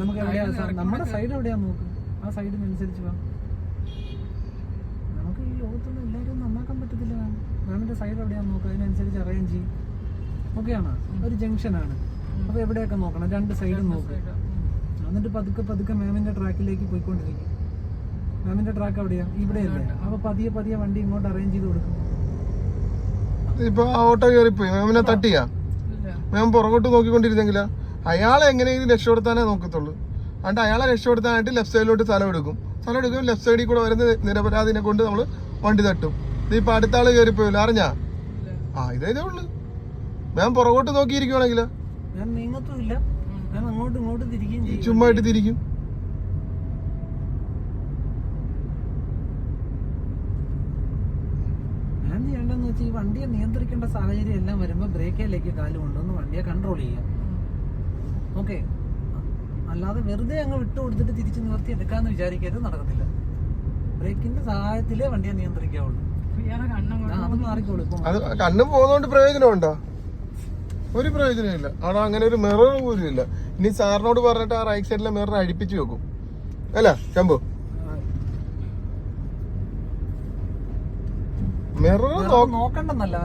Speaker 1: നമുക്ക് എവിടെയാ നമ്മുടെ സൈഡ് എവിടെയാ നോക്ക്? ആ സൈഡിനനുസരിച്ച് വാ. നമുക്ക് ഈ ലോകത്തുള്ള എല്ലാവരും നന്നാക്കാൻ പറ്റത്തില്ല. മാം മാമിന്റെ സൈഡ് എവിടെയാ നോക്കുക? അതിനനുസരിച്ച് അറേഞ്ച് ചെയ്യും. ഓക്കെയാണോ ഒരു ജംഗ്ഷനാണ് അപ്പോൾ എവിടെയൊക്കെ നോക്കണം? രണ്ട് സൈഡും നോക്കുക എന്നിട്ട് പതുക്കെ പതുക്കെ മാമിന്റെ ട്രാക്കിലേക്ക് പോയിക്കൊണ്ടിരിക്കും. മാമിന്റെ ട്രാക്ക് എവിടെയാ ഇവിടെയല്ലേ? അപ്പോൾ പതിയെ പതിയെ വണ്ടി ഇങ്ങോട്ട് അറേഞ്ച് ചെയ്ത് കൊടുക്കും.
Speaker 3: ഇപ്പൊ ആ ഓട്ടോ കയറിപ്പോയി മാമിനെ തട്ടിയാ? മാം പുറകോട്ട് നോക്കിക്കൊണ്ടിരുന്നെങ്കിലാ? അയാളെ എങ്ങനെയെങ്കിലും രക്ഷപ്പെടുത്താനേ നോക്കത്തുള്ളൂ. അതുകൊണ്ട് അയാളെ രക്ഷപ്പെടുത്താനായിട്ട് ലെഫ്റ്റ് സൈഡിലോട്ട് സ്ഥലം എടുക്കും. സ്ഥലം എടുക്കും ലെഫ്റ്റ് സൈഡിൽ കൂടെ വരുന്ന നിരപരാധിനെ കൊണ്ട് നമ്മൾ വണ്ടി തട്ടും. നീ ഇപ്പൊ അടുത്ത ആൾ കയറിപ്പോയില്ല അറിഞ്ഞാ? ആ ഇതേ ഇതേ ഉള്ളു. മാം പുറകോട്ട് നോക്കിയിരിക്കുവാണെങ്കിൽ.
Speaker 1: മാം ഇല്ല മാം അങ്ങോട്ടും ഇങ്ങോട്ടും തിരിക്കുകയും ചെയ്യും.
Speaker 3: ചുമ്മാ ഇട്ട് തിരിക്കും.
Speaker 1: ഞാൻ ചെയ്യേണ്ടതെന്ന് വെച്ചാൽ ഈ വണ്ടിയെ നിയന്ത്രിക്കേണ്ട സാഹചര്യം എല്ലാം വരുമ്പോൾ ബ്രേക്കിലേക്ക് കാൽ കൊണ്ടുവന്ന് വണ്ടിയെ കൺട്രോൾ ചെയ്യാം. ഓക്കെ അല്ലാതെ വെറുതെ അങ്ങ് വിട്ടു കൊടുത്തിട്ട് തിരിച്ച് നിർത്തി എടുക്കാന്ന് വിചാരിക്കരുത് നടക്കത്തില്ല. ബ്രേക്കിന്റെ സഹായത്തിലേ വണ്ടിയെ നിയന്ത്രിക്കാവുള്ളൂ. അത് മാറിക്കോളൂ
Speaker 3: അത് കണ്ണും പോകുന്നോണ്ട് പ്രയോജനമുണ്ടോ? ഒരു പ്രയോജനമില്ല. അവിടെ അങ്ങനെ ഒരു മിറർ പോലും ഇല്ല. ഇനി സാറിനോട് പറഞ്ഞിട്ട് ആ റൈറ്റ് സൈഡിലെ മിറർ അടിപ്പിച്ചു വെക്കും. അല്ല ശംഭു? മിറർ
Speaker 1: നോക്കണ്ടെന്നല്ല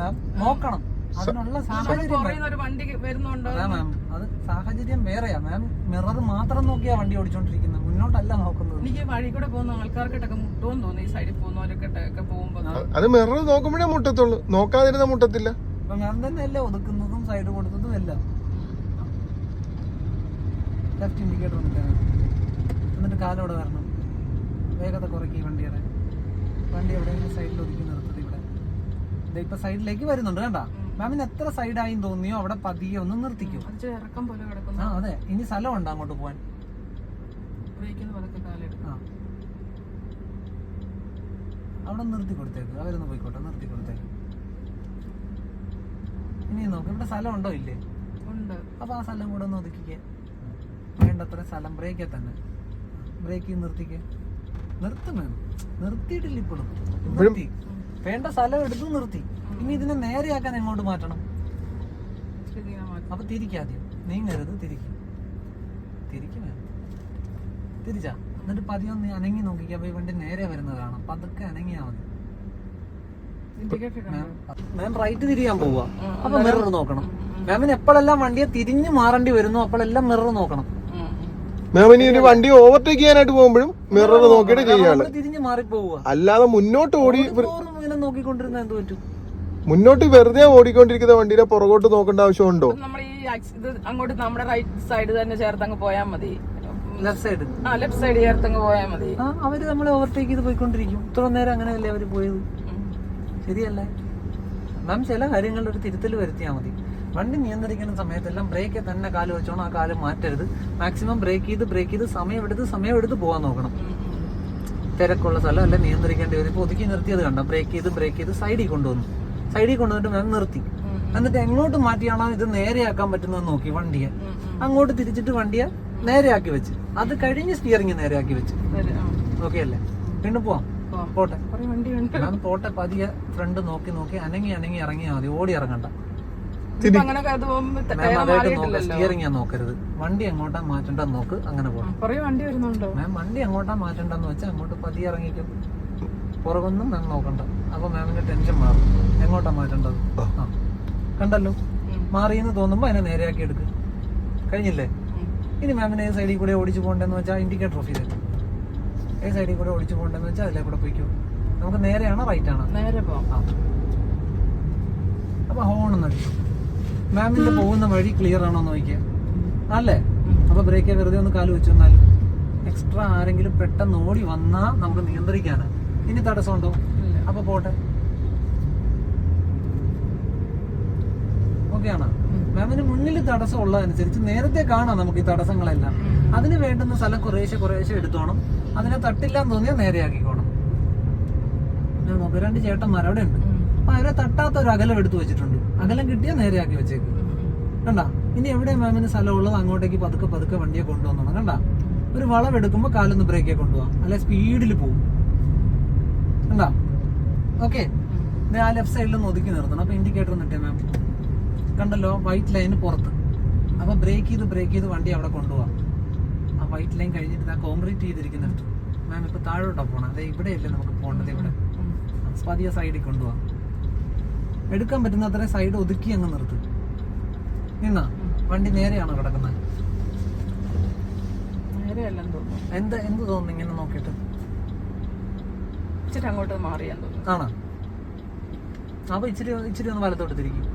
Speaker 1: നോക്കണം. അതിനുള്ള സാഹചര്യം
Speaker 2: ഒരു വണ്ടി വരുന്നുണ്ടോ?
Speaker 1: അതാ മാം അത് സാഹചര്യം വേറെയാ. മാം മിറർ മാത്രം നോക്കിയാ വണ്ടി ഓടിച്ചോണ്ടിരിക്കുന്നത് മുന്നോട്ടല്ല നോക്കുന്നത്.
Speaker 2: എനിക്ക് വഴി കൂടെ പോകുന്ന ആൾക്കാർക്കിട്ടൊക്കെ മുട്ടോന്ന് തോന്നുന്നു. ഈ സൈഡിൽ പോകുന്നവരൊക്കെ പോകുമ്പോ.
Speaker 3: അത് മിറർ നോക്കുമ്പോഴേ മുട്ടത്തുള്ളൂ. നോക്കാതിരുന്ന മുട്ടത്തില്ല.
Speaker 1: അപ്പൊ മാം തന്നെ അല്ലേ ഒതുക്കുന്നതും സൈഡ് കൊടുത്തതും എല്ലാം. ലെഫ്റ്റ് ഇൻഡിക്കേറ്റർ എന്നിട്ട് കാലോടെ വരണം? വേഗത കുറയ്ക്ക് വണ്ടിയുടെ. വണ്ടി എവിടെയെങ്കിലും സൈഡിൽ ഒതുക്കി നിർത്തത് ഇവിടെ. ദേ ഇപ്പൊ സൈഡിലേക്ക് വരുന്നുണ്ട് കണ്ട? മാമിന് എത്ര സൈഡായി തോന്നിയോ? അവിടെ പതിയെ ഒന്ന് നിർത്തിക്കും.
Speaker 2: അത് ഇച്ചിരി ഇറക്കം പോലെ കിടക്കുന്നു.
Speaker 1: ആ അതെ. ഇനി സ്ഥലമുണ്ട് അങ്ങോട്ട് പോവാൻ? അവിടെ നിർത്തി കൊടുത്തേക്ക്. അവരൊന്ന് പോയിക്കോട്ടെ നിർത്തി കൊടുത്തേക്ക്. ഇനി നോക്ക് ഇവിടെ സ്ഥലം ഉണ്ടോ ഇല്ലേ?
Speaker 2: ഉണ്ട്.
Speaker 1: അപ്പൊ ആ സ്ഥലം കൂടെ ഒന്ന് ഒതുക്കിക്കേ. വേണ്ടത്ര സ്ഥലം ബ്രേക്കെ തന്നെ. ബ്രേക്ക് നിർത്തിക്കേ. നിർത്തും വേണം നിർത്തിയിട്ടില്ല ഇപ്പോഴും നിർത്തി. വേണ്ട സ്ഥലം എടുത്തു നിർത്തി. ഇനി ഇതിനെ നേരെയാക്കാൻ എങ്ങോട്ട് മാറ്റണം? അപ്പൊ തിരിക്കാദ്യം നീങ്ങരുത് തിരിക്കും. തിരിക്കും തിരിച്ചാ. എന്നിട്ട് പതിയൊന്ന് അനങ്ങി നോക്കിക്കാ. അപ്പൊ വണ്ടി നേരെ വരുന്നതാണ്. കാണാം പതുക്കെ അനങ്ങിയാ മതി. മാം റൈറ്റ് തിരിയാൻ പോവുക അപ്പൊ മിറർ നോക്കണം. മാമിന് എപ്പോഴെല്ലാം വണ്ടിയെ തിരിഞ്ഞു മാറേണ്ടി വരുന്നു? അപ്പോഴെല്ലാം മിറർ നോക്കണം.
Speaker 3: മാം ഇനി ഒരു വണ്ടി ഓവർടേക്ക് ചെയ്യാനായിട്ട് പോകുമ്പോഴും മിറർ നോക്കിയിട്ട് ചെയ്യാണ്
Speaker 1: തിരിഞ്ഞു
Speaker 3: അല്ലാതെ മുന്നോട്ട് ഓടി
Speaker 1: ഇങ്ങനെ നോക്കിക്കൊണ്ടിരുന്ന എന്ത് പറ്റും?
Speaker 3: മുന്നോട്ട് വെറുതെ ഓടിക്കൊണ്ടിരിക്കുന്ന വണ്ടിയുടെ പുറകോട്ട് നോക്കേണ്ട ആവശ്യമുണ്ടോ?
Speaker 2: നമ്മൾ ഈ ഇത് അങ്ങോട്ട് നമ്മുടെ റൈറ്റ് സൈഡ് തന്നെ പോയാൽ മതി.
Speaker 1: ലെഫ്റ്റ് സൈഡ്
Speaker 2: ആ ലെഫ്റ്റ് സൈഡ് പോയാൽ മതി.
Speaker 1: അവർ നമ്മളെ ഓവർടേക്ക് ചെയ്ത് പോയിക്കൊണ്ടിരിക്കും. ഇത്ര നേരം അങ്ങനെയല്ലേ അവർ പോയത്? ശരിയല്ലേ? മാം ചില കാര്യങ്ങളിൽ ഒരു തിരുത്തൽ വരുത്തിയാൽ മതി. വണ്ടി നിയന്ത്രിക്കുന്ന സമയത്തെല്ലാം ബ്രേക്ക് തന്നെ കാൽ വെച്ചോണം ആ കാൽ മാറ്റരുത്. മാക്സിമം ബ്രേക്ക് ചെയ്ത് ബ്രേക്ക് ചെയ്ത് സമയമെടുത്ത് സമയമെടുത്ത് പോകാൻ നോക്കണം. തിരക്കുള്ള സ്ഥലം അല്ലെ നിയന്ത്രിക്കേണ്ടി വരും. ഇപ്പൊ ഒതുക്കി നിർത്തിയത് കണ്ട? ബ്രേക്ക് ചെയ്ത് ബ്രേക്ക് ചെയ്ത് സൈഡിൽ കൊണ്ടുവന്നു. സൈഡിൽ കൊണ്ടുവന്നിട്ട് മാം നിർത്തി. എന്നിട്ട് എങ്ങോട്ട് മാറ്റിയാണോ ഇത് നേരെയാക്കാൻ പറ്റുന്നതെന്ന് നോക്കി വണ്ടിയെ. അങ്ങോട്ട് തിരിച്ചിട്ട് വണ്ടിയെ നേരെയാക്കി വെച്ച്. അത് കഴിഞ്ഞ് സ്റ്റിയറിംഗ് നേരെയാക്കി വെച്ച്. ഓക്കെ അല്ലേ? വീണ്ടും പോവാം. പോട്ടെ. പോട്ടെ പതിയെ ഫ്രണ്ട് നോക്കി നോക്കി അനങ്ങി അനങ്ങി ഇറങ്ങിയാൽ മതി. ഓടി ഇറങ്ങണ്ട. സ്റ്റിയറിംഗ് ഞാൻ നോക്കരുത്. വണ്ടി എങ്ങോട്ടാ മാറ്റണ്ടെന്ന് നോക്ക് അങ്ങനെ പോകണം
Speaker 2: കുറേ വണ്ടി വരുന്നുണ്ടോ?
Speaker 1: മാം വണ്ടി എങ്ങോട്ടാ മാറ്റണ്ടെന്ന് വെച്ചാൽ അങ്ങോട്ട് പതിയെ ഇറങ്ങിക്കും. പുറകൊന്നും മാം നോക്കണ്ട. അപ്പൊ മാമിന്റെ ടെൻഷൻ മാറും. എങ്ങോട്ടാ മാറ്റേണ്ടത്? ആ. കണ്ടല്ലോ? മാറിയെന്ന് തോന്നുമ്പോ അതിനെ നേരെയാക്കി എടുക്ക്. കഴിഞ്ഞില്ലേ? ഇനി മാമിന് ഏത് സൈഡിൽ കൂടെ ഓടിച്ചു പോകണ്ടെന്ന് വെച്ചാൽ ഇൻഡിക്കേറ്റർ ഓഫീസ് ഏത് സൈഡിൽ കൂടെ ഓടിച്ചു പോകണ്ടെന്ന് വെച്ചാൽ അതിലെ കൂടെ പോയിക്കോ. നമുക്ക് നേരെയാണോ റൈറ്റ് ആണോ?
Speaker 2: നേരെ പോവാം.
Speaker 1: ആ. അപ്പൊ ഹോൺ ഒന്ന് അടിച്ചു. മാമിന്റെ പോകുന്ന വഴി ക്ലിയർ ആണോ നോക്കിയ. അല്ലേ? അപ്പൊ ബ്രേക്ക് വെറുതെ ഒന്ന് കാൽ വെച്ചു എന്നാൽ എക്സ്ട്രാ ആരെങ്കിലും പെട്ടെന്ന് ഓടി വന്നാ നമുക്ക് നിയന്ത്രിക്കാനാ. ഇനി തടസ്സമുണ്ടോ. അപ്പൊ പോട്ടെ. ഓക്കെ ആണോ? മാമിന് മുന്നിൽ തടസ്സം ഉള്ളതനുസരിച്ച് നേരത്തെ കാണാം നമുക്ക് ഈ തടസ്സങ്ങളെല്ലാം. അതിന് വേണ്ടുന്ന സ്ഥലം കുറേശ്ശെ കുറേശ്ശെ എടുത്തോണം. അതിനെ തട്ടില്ലാന്ന് തോന്നിയാൽ നേരെയാക്കിക്കോണം. ഞാൻ നോക്ക് രണ്ട് ചേട്ടന്മാർ അവിടെ ഉണ്ട് അപ്പൊ അവരെ തട്ടാത്ത ഒരു അകലം എടുത്തു വെച്ചിട്ടുണ്ട്. അകലം കിട്ടിയാൽ നേരെയാക്കി വെച്ചേക്ക്. കണ്ട? ഇനി എവിടെ മാമിന് സ്ഥലമുള്ളത് അങ്ങോട്ടേക്ക് പതുക്കെ പതുക്കെ വണ്ടിയെ കൊണ്ടുവന്നോണം. കണ്ട? ഒരു വളവെടുക്കുമ്പോ കാലൊന്ന് ബ്രേക്കേ കൊണ്ടുപോവാം. അല്ലെ സ്പീഡിൽ പോകും കണ്ട? ഓക്കെ ആ ലെഫ്റ്റ് സൈഡിൽ ഒന്ന് ഒതുക്കി നിർത്തണം. അപ്പൊ ഇൻഡിക്കേറ്റർ നിട്ടേ മാം. കണ്ടല്ലോ? വൈറ്റ് ലൈന് പുറത്ത്. അപ്പൊ ബ്രേക്ക് ചെയ്ത് ബ്രേക്ക് ചെയ്ത് വണ്ടി അവിടെ കൊണ്ടുപോവാം. ആ വൈറ്റ് ലൈൻ കഴിഞ്ഞിട്ട് ആ കോൺക്രീറ്റ് ചെയ്തിരിക്കുന്നുണ്ട് മാം ഇപ്പൊ താഴോട്ടാ പോണം. അതെ ഇവിടെയല്ലേ നമുക്ക് പോകേണ്ടത് ഇവിടെ. പതിയെ സൈഡിൽ കൊണ്ടുപോവാം. എടുക്കാൻ പറ്റുന്ന അത്ര സൈഡ് ഒതുക്കി അങ്ങ് നിർത്തു. നിന്നാ? വണ്ടി നേരെയാണോ കിടക്കുന്നത്? എന്താ എന്ത് തോന്നുന്നു ഇങ്ങനെ നോക്കിയിട്ട്?
Speaker 2: ഇച്ചിരി അങ്ങോട്ട് തോന്നുന്നു.
Speaker 1: ആണോ? അപ്പൊ ഇച്ചിരി ഇച്ചിരി ഒന്ന് വലത്തോട്ട് തിരിക്കും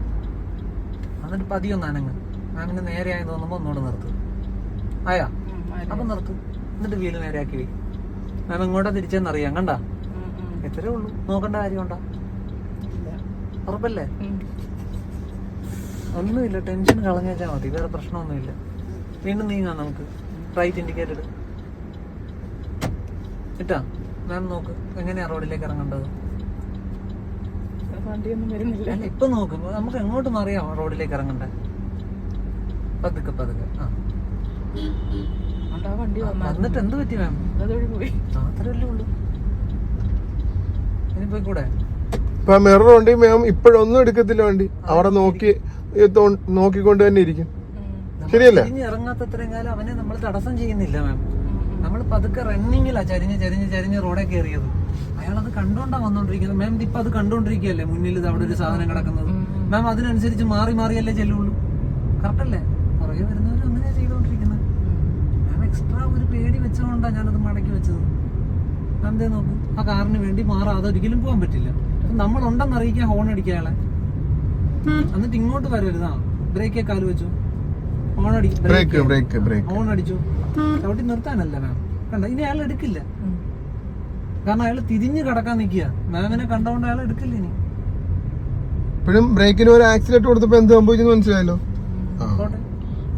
Speaker 1: എന്നിട്ട് പതിയൊന്ന് നനങ്ങ് മാമിന് നേരെ ആയി തോന്നുമ്പോ ഒന്നുകൂടെ നിർത്തു. ആയാ. അപ്പൊ നിർത്ത്. എന്നിട്ട് വീൽ നേരെയാക്കി വയ്ക്കും. മാം ഇങ്ങോട്ടാ തിരിച്ചെന്നറിയാം കണ്ട? എത്രയേ ഉള്ളൂ? നോക്കേണ്ട കാര്യമുണ്ടോ. ഉറപ്പല്ലേ? ഒന്നുമില്ല ടെൻഷൻ കളഞ്ഞാൽ മതി. വേറെ പ്രശ്നമൊന്നുമില്ല. വീണ്ടും നീങ്ങാം നമുക്ക്. റൈറ്റ് ഇൻഡിക്കേറ്റഡ് ഇട്ടാ? മാം നോക്ക് എങ്ങനെയാ റോഡിലേക്ക് ഇറങ്ങേണ്ടത്? അല്ല ഇപ്പൊ നോക്ക്. നമുക്ക് എങ്ങോട്ട് മാറിയാ റോഡിലേക്ക് ഇറങ്ങണ്ടേ പതുക്കെ പതുക്കെ. ആ. എന്നിട്ട് എന്ത് പറ്റി മാം? അത്രയല്ലേ ഉള്ളൂ. ഇനി പോയിക്കൂടെ
Speaker 3: ഇപ്പൊ മിറർ ഉണ്ട് മാം ഇപ്പോഴൊന്നും എടുക്കത്തില്ല വണ്ടി. അവിടെ നോക്കി നോക്കിക്കൊണ്ട് തന്നെ ഇരിക്കും. ശരിയല്ലേ?
Speaker 1: ഇനി ഇറങ്ങാത്ത അത്രയും കാലം അവനെ നമ്മൾ തടസ്സം ചെയ്യുന്നില്ല മാം. നമ്മൾ പതുക്കെ റണ്ണിങ്ങിലാ ചരിഞ്ഞ് ചരിഞ്ഞ് ചരിഞ്ഞ് റോഡെ കയറിയത് അയാൾ അത് കണ്ടോണ്ടാ വന്നോണ്ടിരിക്കുന്നത്. മാം ഇപ്പൊ അത് കണ്ടോണ്ടിരിക്കുകയല്ലേ മുന്നിൽ ഇത് അവിടെ ഒരു സാധനം കിടക്കുന്നത്. മാം അതിനനുസരിച്ച് മാറി മാറിയല്ലേ ചെല്ലുള്ളൂ. കറക്റ്റ് അല്ലേ? പുറകെ വരുന്നവർ അങ്ങനെ ചെയ്തോണ്ടിരിക്കുന്നത് മാം എക്സ്ട്രാ ഒരു പേടി വെച്ചതുകൊണ്ടാ ഞാനത് മടക്കി വെച്ചത്. മാം ദേ നോക്കൂ. ആ കാറിന് വേണ്ടി മാറാതെ ഒരിക്കലും പോകാൻ പറ്റില്ല. നമ്മൾ ഉണ്ടെന്ന് അറിയിക്കാൻ ഹോൺ അടിക്കുക അയാളെ. എന്നിട്ട് ഇങ്ങോട്ട് വരരുതാ. ബ്രേക്കേ കാൽ വെച്ചു. ഹോൺ അടി
Speaker 3: ബ്രേക്ക് ബ്രേക്ക് ബ്രേക്ക്
Speaker 1: ഹോൺ അടിച്ചു. ചവിട്ടി നിർത്താനല്ല മാം കണ്ട ഇനി അയാൾ എടുക്കില്ല. കാരണം അയാൾ തിരിഞ്ഞു കടക്കാൻ നിൽക്കുക. മാമിനെ കണ്ടോണ്ട് അയാൾ എടുക്കില്ല ഇനി.
Speaker 3: ഇപ്പോഴും ബ്രേക്കിന് ഒരു ആക്സിഡന്റ് കൊടുത്തപ്പോ എന്ത് സംഭവിച്ചെന്ന് മനസ്സിലായല്ലോ?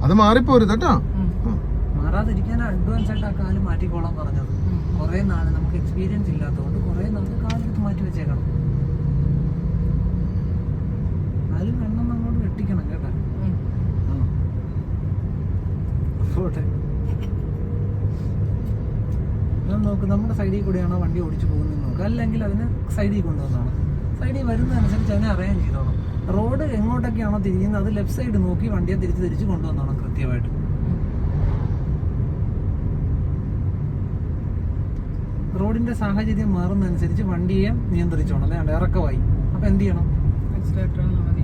Speaker 3: അത് മാറിപ്പോരുത് കേട്ടോ.
Speaker 1: മാറാതിരിക്കാൻ അഡ്വാൻസ് ആയിട്ട് ആ കാൽ മാറ്റിക്കോളാം പറഞ്ഞത്. കുറെ നാൾ നമുക്ക് എക്സ്പീരിയൻസ് ഇല്ലാത്തതുകൊണ്ട് കുറെ നാൾ കാലെടുത്ത് മാറ്റി വെച്ചേക്കണം കാലും വെണ്ണം അങ്ങോട്ട് വെട്ടിക്കണം കേട്ടാ
Speaker 2: ഉം.
Speaker 1: പോട്ടെ. ഞാൻ നോക്ക് നമ്മുടെ സൈഡിൽ കൂടെയാണോ വണ്ടി ഓടിച്ചു പോകുന്നത് നോക്കുക അല്ലെങ്കിൽ അതിന് സൈഡിൽ കൊണ്ടുവന്നാണ്? സൈഡിൽ വരുന്നതനുസരിച്ച് അതിനെ അറിയാൻ ചെയ്തോണം റോഡ് എങ്ങോട്ടൊക്കെയാണോ തിരിയുന്നത് അത് ലെഫ്റ്റ് സൈഡ് നോക്കി വണ്ടിയെ തിരിച്ച് തിരിച്ച് കൊണ്ടുവന്നോണം കൃത്യമായിട്ട്. റോഡിന്റെ സാഹചര്യം മാറുന്നതനുസരിച്ച് വണ്ടിയെ നിയന്ത്രിച്ചോണം അല്ലാണ്ട് ഇറക്കമായി. അപ്പൊ എന്ത് ചെയ്യണം?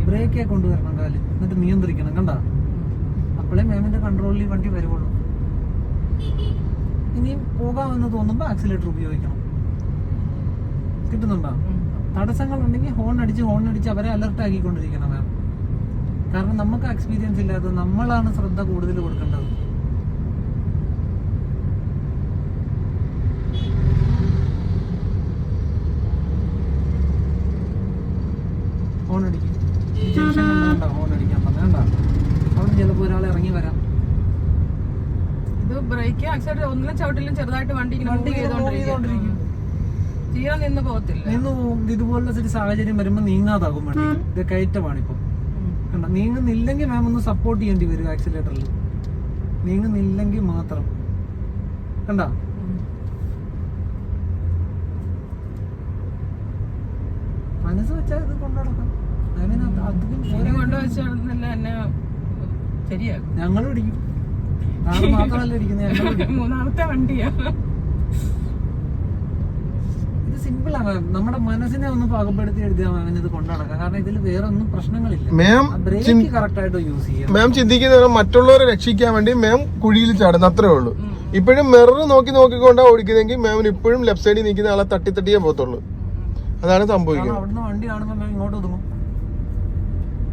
Speaker 1: ബ്രേക്കെ കൊണ്ടുവരണം കാൽ. എന്നിട്ട് നിയന്ത്രിക്കണം കണ്ട? അപ്പോഴേ മാമിന്റെ കൺട്രോളിൽ വണ്ടി വരുവുള്ളൂ. ഇനിയും പോകാമെന്ന് തോന്നുമ്പോൾ ആക്സിലേറ്റർ ഉപയോഗിക്കണം. കിട്ടുന്നുണ്ടോ? തടസ്സങ്ങൾ ഉണ്ടെങ്കിൽ ഹോൺ അടിച്ച് ഹോൺ അടിച്ച് അവരെ അലർട്ട് ആക്കിക്കൊണ്ടിരിക്കണം മാം കാരണം നമുക്ക് എക്സ്പീരിയൻസ് ഇല്ലാത്ത നമ്മളാണ് ശ്രദ്ധ കൂടുതൽ കൊടുക്കേണ്ടത് ഹോൺ അടിക്കും ഈ ജംഗ്ഷൻ കണ്ടോ ഹോൺ അടിക്കാൻ വേണ്ട അവിടെ ചിലപ്പോൾ ഒരാൾ ഇറങ്ങി വരാം
Speaker 2: ഇത് ബ്രേക്ക് ആക്സിഡന്റ് ഒന്നിലും ചവിട്ടിലും ചെറുതായിട്ട് വണ്ടി
Speaker 1: വണ്ടി ചെയ്തോണ്ടിരിക്കും.
Speaker 2: നിന്ന് പോകത്തില്ല.
Speaker 1: നിന്ന് പോകും. ഇതുപോലുള്ള ഒരു സാഹചര്യം വരുമ്പോൾ നീങ്ങാതാകും വണ്ടി. ഇത് കയറ്റമാണിപ്പം. കണ്ട? നീങ്ങുന്നില്ലെങ്കിൽ മാം ഒന്ന് സപ്പോർട്ട് ചെയ്യേണ്ടി വരും ആക്സിലേറ്ററിൽ നീങ്ങുന്നില്ലെങ്കിൽ മാത്രം. കണ്ട. മനസ്സ് വെച്ചാൽ ഇത് കൊണ്ടുനടക്കാം മാമിന് അത്.
Speaker 2: കൊണ്ടുവച്ചാൽ എന്നെ ശരിയാക്കും
Speaker 1: ഞങ്ങളും ഇടിക്കും.
Speaker 2: മൂന്നാമത്തെ വണ്ടിയാ.
Speaker 1: ഇത് സിമ്പിളാ മാം നമ്മുടെ മനസ്സിനെ ഒന്ന് പാകപ്പെടുത്തി എഴുതിയാൽ മാമിന് ഇത് കൊണ്ടുനടക്കാം കാരണം ഇതിൽ വേറെ ഒന്നും പ്രശ്നങ്ങളില്ല
Speaker 3: മാം
Speaker 1: ബ്രേക്ക് കറക്റ്റ് ആയിട്ട് യൂസ് ചെയ്യാം
Speaker 3: മാം ചിന്തിക്കുന്നത് മറ്റുള്ളവരെ രക്ഷിക്കാൻ വേണ്ടി മാം കുഴിയിൽ ചാടുന്നു. അത്രേ ഉള്ളൂ. ഇപ്പോഴും മിറർ നോക്കി നോക്കിക്കൊണ്ടാ ഓടിക്കുന്നെങ്കിൽ മാമിന് ഇപ്പോഴും ലെഫ്റ്റ് സൈഡിൽ നിൽക്കുന്ന ആളെ തട്ടി തട്ടിയേ പോകത്തുള്ളൂ. അതാണ് സംഭവിക്കുന്നത്.
Speaker 1: അവിടുന്ന് വണ്ടി കാണുമ്പോൾ മാം ഇങ്ങോട്ട് ഒതുങ്ങും.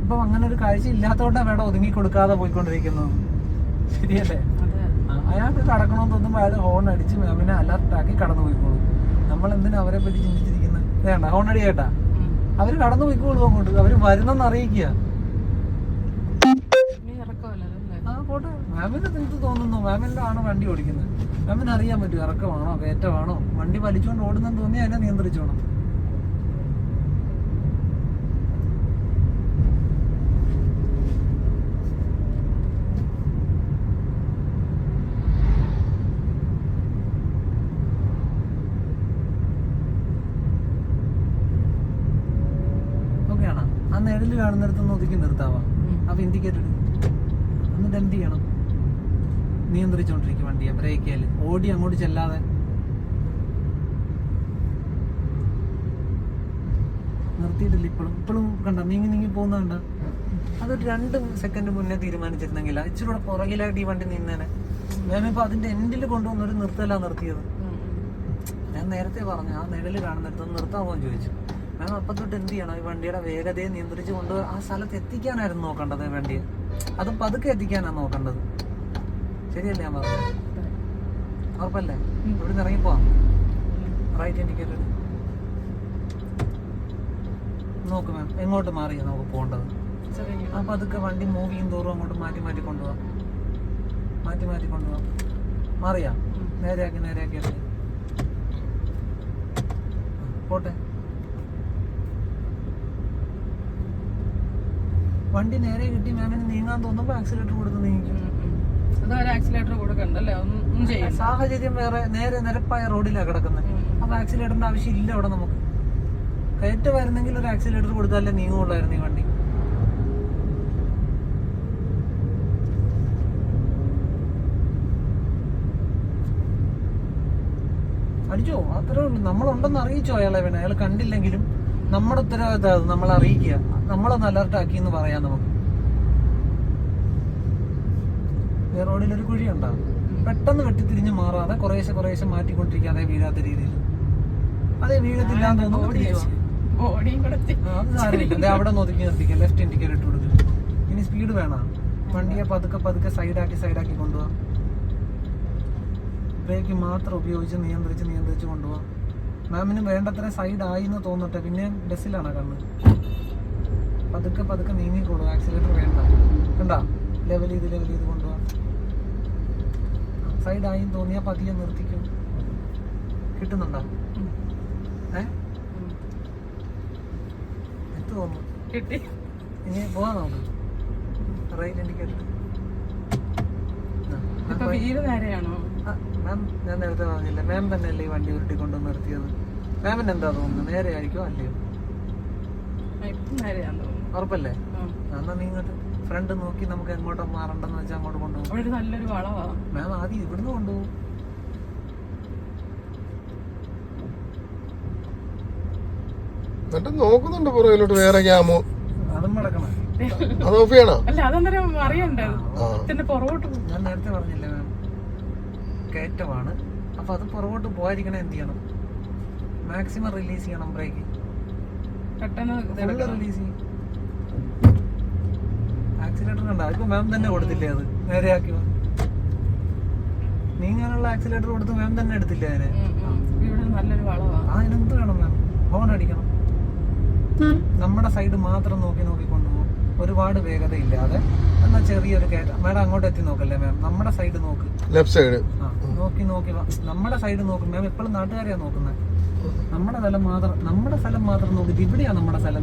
Speaker 1: ഇപ്പൊ അങ്ങനെ ഒരു കാഴ്ച ഇല്ലാത്തോണ്ടാ വേണം ഒതുങ്ങി കൊടുക്കാതെ പോയിക്കൊണ്ടിരിക്കുന്നത്. ശരിയല്ലേ? അയാൾക്ക് കടക്കണമെന്ന് തോന്നുമ്പോൾ അയാൾ ഹോൺ അടിച്ച് മാമിനെ അലർട്ടാക്കി കടന്നു പോയിക്കോളും നമ്മൾ എന്തിനാ അവരെ പറ്റി ചിന്തിച്ചിരിക്കുന്നത് വേണ്ട ഹോൺ അടി കേട്ടാ.
Speaker 2: അവർ
Speaker 1: അവർ കടന്നു പോയിക്കോളും അങ്ങോട്ട്. അവർ വരുന്നെന്ന് അറിയിക്കുക. ആ പോട്ടെ. മാമിന് എന്ത് തോന്നുന്നു. മാമിന്റെ ആണ് വണ്ടി ഓടിക്കുന്നത്. മാമിന് അറിയാൻ പറ്റും ഇറക്കമാണോ കയറ്റമാണോ? വണ്ടി വലിച്ചുകൊണ്ട് ഓടുന്നെന്ന് തോന്നി അതിനെ നിയന്ത്രിച്ചോണം ഓക്കെയാണോ ആ നിഴൽ കാണുന്നിടത്തുനിന്ന് ഒതുക്കി നിർത്താവാ?
Speaker 2: ആ
Speaker 1: അപ്പൊ ഇൻഡിക്കേറ്റർ എന്നിട്ട് എന്ത് ചെയ്യണം? നിയന്ത്രിച്ചോണ്ടിരിക്കും വണ്ടിയെ ബ്രേക്ക് ചെയ്യൽ ഓടി അങ്ങോട്ട് ചെല്ലാതെ. നിർത്തിയിട്ടില്ല ഇപ്പോഴും. ഇപ്പോഴും കണ്ട നീങ്ങി നീങ്ങി പോകുന്ന കണ്ട. അതൊരു രണ്ട് സെക്കൻഡ് മുന്നേ തീരുമാനിച്ചിരുന്നെങ്കിൽ ഇച്ചിരി കൂടെ പുറകിലായിട്ട് ഈ വണ്ടി നിന്നേനെ. ഇപ്പൊ അതിന്റെ എൻഡിൽ കൊണ്ടുവന്ന ഒരു നിർത്തല നിർത്തിയത്. ഞാൻ നേരത്തെ പറഞ്ഞു ആ നിഴൽ കാണുന്നിടത്ത് നിർത്താമോ എന്ന് ചോദിച്ചു. മാം അപ്പം തൊട്ട് എന്ത് ചെയ്യണം? ഈ വണ്ടിയുടെ വേഗതയെ നിയന്ത്രിച്ചു കൊണ്ട് ആ സ്ഥലത്ത് എത്തിക്കാനായിരുന്നു നോക്കേണ്ടത് വണ്ടി. അത് പതുക്കെ എത്തിക്കാനാണ് നോക്കേണ്ടത്. ശരിയല്ലേ ഞാൻ പറഞ്ഞത്? ഉറപ്പല്ലേ? ഇവിടുന്ന് ഇറങ്ങിപ്പോവാം റൈറ്റ് ഇൻഡിക്കേറ്റർ നോക്ക് മാം എങ്ങോട്ട് മാറിയാ നമുക്ക് പോകേണ്ടത്? ആ പതുക്കെ വണ്ടി മൂവ് ചെയ്യും തോറും അങ്ങോട്ട് മാറ്റി മാറ്റി കൊണ്ടുപോവാം. മാറ്റി മാറ്റി കൊണ്ടുപോവാം. മാറിയാ? നേരെയാക്കി നേരെയാക്കി പോട്ടെ. വണ്ടി നേരെ കിട്ടി മാമിന് നീങ്ങാൻ തോന്നുമ്പോ ആക്സിലേറ്റർ കൊടുത്ത് നീങ്ങിക്കും
Speaker 2: ആക്സിലേറ്റർ കൊടുക്കണ്ടല്ലേ ഒന്നും
Speaker 1: സാഹചര്യം വേറെ നേരെ നിരപ്പായ റോഡിലാണ് കിടക്കുന്നത് അപ്പൊ ആക്സിലേറ്ററിന്റെ ആവശ്യം ഇല്ല അവിടെ നമുക്ക്. കയറ്റമായിരുന്നെങ്കിൽ ഒരു ആക്സിലേറ്റർ കൊടുത്താലേ നീങ്ങുള്ളായിരുന്നു ഈ വണ്ടി. അടിച്ചോ? അത്രേ ഉള്ളൂ. നമ്മളുണ്ടെന്ന് അറിയിച്ചോ അയാളെ വേണം അയാൾ കണ്ടില്ലെങ്കിലും. നമ്മുടെ ഉത്തരവാദിത്തം അത് നമ്മളെ അറിയിക്കുക. നമ്മളൊന്ന് അലർട്ടാക്കി എന്ന് പറയാം നമുക്ക്. റോഡിൽ ഒരു കുഴി ഉണ്ടാവും പെട്ടെന്ന് വെട്ടിത്തിരിഞ്ഞ് മാറാതെ കുറേശ്ശെ കുറേശ്ശെ മാറ്റിക്കൊണ്ടിരിക്കുക അതേ വീഴാത്ത രീതിയിൽ. അതേ വീഴത്തില്ലാന്ന് തോന്നുന്നു അവിടെ നോക്കി നിർത്തിക്കുക ലെഫ്റ്റ് ഇൻഡിക്കേറ്റർ ഇട്ട് കൊടുക്കുക ഇനി സ്പീഡ് വേണം? വണ്ടിയെ പതുക്കെ പതുക്കെ സൈഡാക്കി സൈഡാക്കി കൊണ്ടുപോകാം ബ്രേക്ക് മാത്രം ഉപയോഗിച്ച് നിയന്ത്രിച്ച് നിയന്ത്രിച്ച് കൊണ്ടുപോകാം മാമിന് വേണ്ടത്ര സൈഡ് ആയി എന്ന് തോന്നട്ടെ. പിന്നെ ബസ്സിലാണ് കണ്ണ്? പതുക്കെ പതുക്കെ നീങ്ങിക്കോളൂ. ആക്സിലേറ്റർ വേണ്ട. കണ്ടാ? ലെവൽ ചെയ്ത് ലെവൽ ചെയ്ത് കൊണ്ടുപോകാം സൈഡ് ആയി എന്ന് തോന്നിയാൽ പതിയെ നിർത്തിക്കും. കിട്ടുന്നുണ്ടോ. ഏ? എത്തു തോന്നുന്നു?
Speaker 2: കിട്ടി.
Speaker 1: ഇനി പോവാ നമുക്ക്. Right indicator. മാം ഞാൻ നേരത്തെ പറഞ്ഞില്ല? മാം തന്നെയല്ലേ ഈ വണ്ടി ഉരുട്ടിക്കൊണ്ടു കൊണ്ട് നിർത്തിയത്? മാമിന് എന്താ തോന്നുന്നത് നേരെ ആയിരിക്കും അല്ലയോ? ഉറപ്പല്ലേ? എന്നാ നീ ഫ്രണ്ട് നോക്കി നമുക്ക് എങ്ങോട്ടാ മാറണ്ടെന്ന് വെച്ചാൽ അങ്ങോട്ട് കൊണ്ടുപോകും.
Speaker 2: നല്ലൊരു വളവാ.
Speaker 1: മാം ആദ്യം ഇവിടുന്ന് കൊണ്ടുപോകും.
Speaker 3: എന്നിട്ട് നോക്കുന്നുണ്ട് പുറകിലോട്ട് വേറെ ക്യാമോ.
Speaker 1: അതും
Speaker 3: ഓഫ് ചെയ്യണോ?
Speaker 2: അല്ല അതെന്തരം അറിയണ്ടേ?
Speaker 3: ആ.
Speaker 2: പിന്നെ
Speaker 1: ഞാൻ നേരത്തെ പറഞ്ഞില്ലേ മാം? കയറ്റമാണ്. അപ്പൊ അത് പുറകോട്ട് പോകാതിരിക്കണേ എന്ത് ചെയ്യണം? മാക്സിമം റിലീസ് ചെയ്യണം ബ്രേക്ക്
Speaker 2: പെട്ടെന്ന്
Speaker 1: റിലീസ് ചെയ്യും. ആക്സിലേറ്റർ കണ്ട? ഇപ്പൊ മാം തന്നെ കൊടുത്തില്ലേ അത്? നേരെയാക്കി. നീങ്ങാനുള്ള ആക്സിലേറ്റർ കൊടുത്ത് മാം തന്നെ എടുത്തില്ലേ അതിനെ?
Speaker 2: ഉം, ഉം. ഇവിടെ നല്ലൊരു വളവാ.
Speaker 1: ആ, അതിനെന്ത് വേണം മാം ഹോൺ അടിക്കണം. നമ്മുടെ സൈഡ് മാത്രം നോക്കി നോക്കി കൊണ്ടുപോകും. ഒരുപാട് വേഗത ഇല്ലാതെ എന്നാ ചെറിയൊരു കയറ്റം. മാഡം അങ്ങോട്ട് എത്തി നോക്കല്ലേ മാം നമ്മുടെ സൈഡ് നോക്ക്.
Speaker 3: ലെഫ്റ്റ് സൈഡ്
Speaker 1: നോക്കി നോക്കി വാ. നമ്മുടെ സൈഡ് നോക്കും. മാം എപ്പോഴും നാട്ടുകാരെയാ നോക്കുന്നത് നമ്മുടെ സ്ഥലം മാത്രം നമ്മുടെ സ്ഥലം മാത്രം നോക്കിയിട്ട് ഇവിടെയാണ് നമ്മുടെ സ്ഥലം